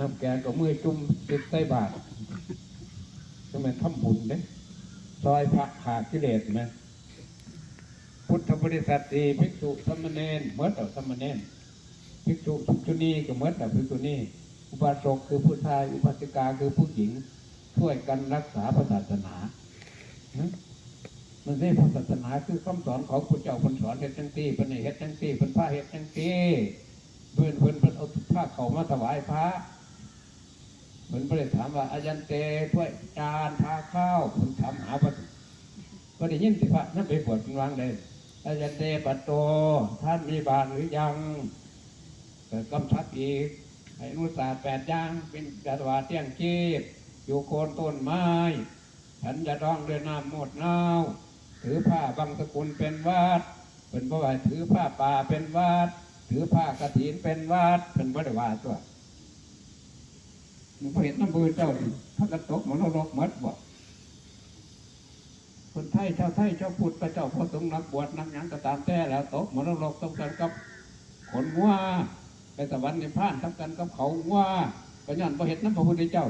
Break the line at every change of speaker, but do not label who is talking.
น้ำแกงก็มือจุ่มติดใส่บาตรก็มันทำบุญเด้ซอยพระขาดกิเลสไหมพุทธบริษัทสี่ภิกษุสามเณรเมื่อต่อสามเณรภิกษุทุกชุนีก็เมื่อต่อภิกษุนีอุบาสกคือผู้ชาย อุบาสิกาคือผู้หญิง ช่วยกันรักษาพระศาสนาฮะมันไม่พระศาสนาคือคำสอนของพระเจ้าคนสอนเฮ็ดจังตีเป็นให้เฮ็ดจังตีเป็นพระเฮ็ดจังตีเพื่อนเพื่อนเพื่อนเอาผ้าเขามาถวายพระ เหมือนพระเลยถามว่าอายันเตถ้วยจานพาข้าวผมถามหาพระก็ได้ยินสิพระนั่นไปบวชเป็นวางเลยอายันเตปัตโตท่านมีบาตรหรือยังเกิดกำชับอีกให้นุสาสแปดย่างเป็นจัตวาเที่ยงชีพอยู่โคนต้นไม้ฉันจะต้องเดินน้ำหมดเน่าวถือผ้าบางสกุลเป็นวัดเป็นบ่ว่าถือผ้าป่าเป็นวัดถือผ้ากฐินเป็นวัดเป็นบ่ได้ว่าตัว มันพอเห็นน้ำมือเจ้านี่พระกระตกหมอนรกหมดบ่คนไทยชาวไทยชาวพุทธพระเจ้าพระสงฆ์นักบวชนักยังก็ตามแต่แล้วตกหมอนรกต้องกันกับขนว่าไปสวรรค์ในพานทำกันกับเขาว่าก็ย้อนพอเห็นน้ำพระพุทธเจ้า